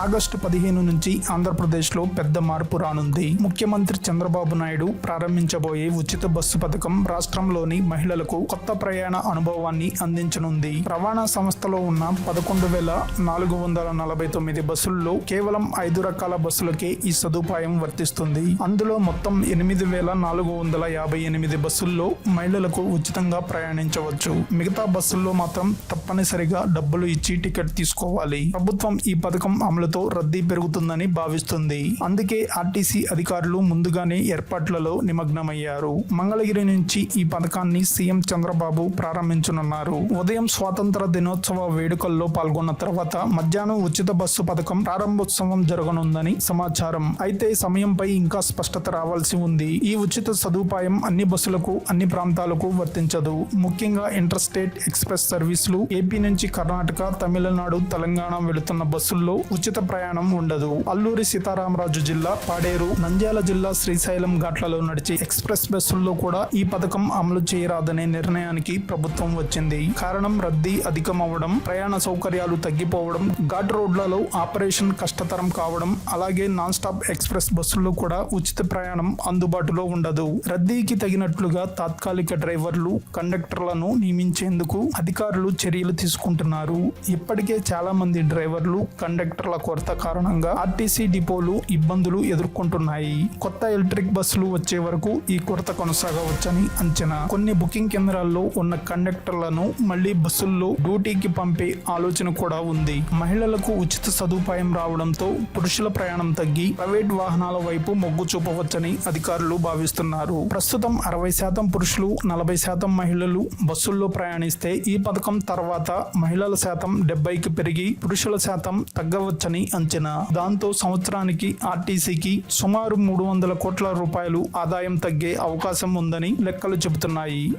August పదిహేను నుంచి ఆంధ్రప్రదేశ్లో పెద్ద మార్పు రానుంది. ముఖ్యమంత్రి చంద్రబాబు నాయుడు ప్రారంభించబోయే ఉచిత బస్సు పథకం రాష్ట్రంలోని మహిళలకు కొత్త ప్రయాణ అనుభవాన్ని అందించనుంది. రవాణా సంస్థలో ఉన్న పదకొండు వేల నాలుగు వందల నలభై తొమ్మిది బస్సుల్లో కేవలం ఐదు రకాల బస్సులకే ఈ సదుపాయం వర్తిస్తుంది. అందులో మొత్తం ఎనిమిది వేల నాలుగు వందల యాభై ఎనిమిది బస్సుల్లో మహిళలకు ఉచితంగా ప్రయాణించవచ్చు. మిగతా బస్సుల్లో మాత్రం తప్పనిసరిగా డబ్బులు ఇచ్చి టికెట్ తీసుకోవాలి. ప్రభుత్వం ఈ పథకం అమలుతో రద్దీ పెరుగుతుందని భావిస్తుంది. అందుకే ఆర్టీసీ అధికారులు ముందుగానే ఏర్పాట్లలో నిమగ్నమయ్యారు. మంగళగిరి నుంచి ఈ పథకాన్ని సీఎం చంద్రబాబు ప్రారంభించనున్నారు. ఉదయం స్వాతంత్ర దినోత్సవ వేడుకల్లో పాల్గొన్న తర్వాత మధ్యాహ్నం ఉచిత బస్సు పథకం ప్రారంభోత్సవం జరగనుందని సమాచారం. అయితే సమయంపై ఇంకా స్పష్టత రావాల్సి ఉంది. ఈ ఉచిత సదుపాయం అన్ని బస్సులకు అన్ని ప్రాంతాలకు వర్తించదు. ముఖ్యంగా ఇంటర్స్టేట్ ఎక్స్ప్రెస్ సర్వీసులు ఏపీ నుంచి కర్ణాటక తమిళనాడు తెలంగాణ వెళుతున్న బస్సుల్లో ఉచిత ప్రయాణం ఉండదు. అల్లూరి సీతారామరాజు జిల్లా పాడేరు నంద్యాల జిల్లా శ్రీశైలం ఘాట్లలో నడిచే ఎక్స్ప్రెస్ బస్సుల్లో కూడా ఈ పథకం అమలు చేయరాదనే నిర్ణయానికి ప్రభుత్వం వచ్చింది. కారణం రద్దీ అధికమవడం ప్రయాణ సౌకర్యాలు తగ్గిపోవడం ఘాట్ రోడ్లలో ఆపరేషన్ కష్టతరం కావడం అలాగే నాన్ స్టాప్ ఎక్స్ప్రెస్ బస్సుల్లో కూడా ఉచిత ప్రయాణం అందుబాటులో ఉండదు. రద్దీకి తగినట్లుగా తాత్కాలిక డ్రైవర్లు కండక్టర్లను నియమించేందుకు అధికారులు చర్యలు తీసుకుంటున్నారు. ఇప్పటికే చాలా మంది డ్రైవర్లు కండక్టర్లకు కొరత కారణంగా ఆర్టీసీ డిపోలు ఇబ్బందులు ఎదుర్కొంటున్నాయి. కొత్త ఎలక్ట్రిక్ బస్సులు వచ్చే వరకు ఈ కొరత కొనసాగవచ్చని అంచనా. కొన్ని బుకింగ్ కేంద్రాల్లో ఉన్న కండక్టర్లను మళ్ళీ బస్సుల్లో డ్యూటీకి పంపే ఆలోచన కూడా ఉంది. మహిళలకు ఉచిత సదుపాయం రావడంతో పురుషుల ప్రయాణం తగ్గి ప్రైవేట్ వాహనాల వైపు మొగ్గు చూపవచ్చని అధికారులు భావిస్తున్నారు. ప్రస్తుతం అరవై శాతం పురుషులు నలభై శాతం మహిళలు బస్సుల్లో ప్రయాణిస్తే ఈ పథకం తర్వాత మహిళల శాతం డెబ్బైకి పెరిగి పురుషుల శాతం తగ్గవచ్చని అంచనా. దాంతో సంవత్సరానికి ఆర్టీసీకి సుమారు మూడు వందల కోట్ల రూపాయలు ఆదాయం తగ్గే అవకాశం ఉందని లెక్కలు చెబుతున్నాయి.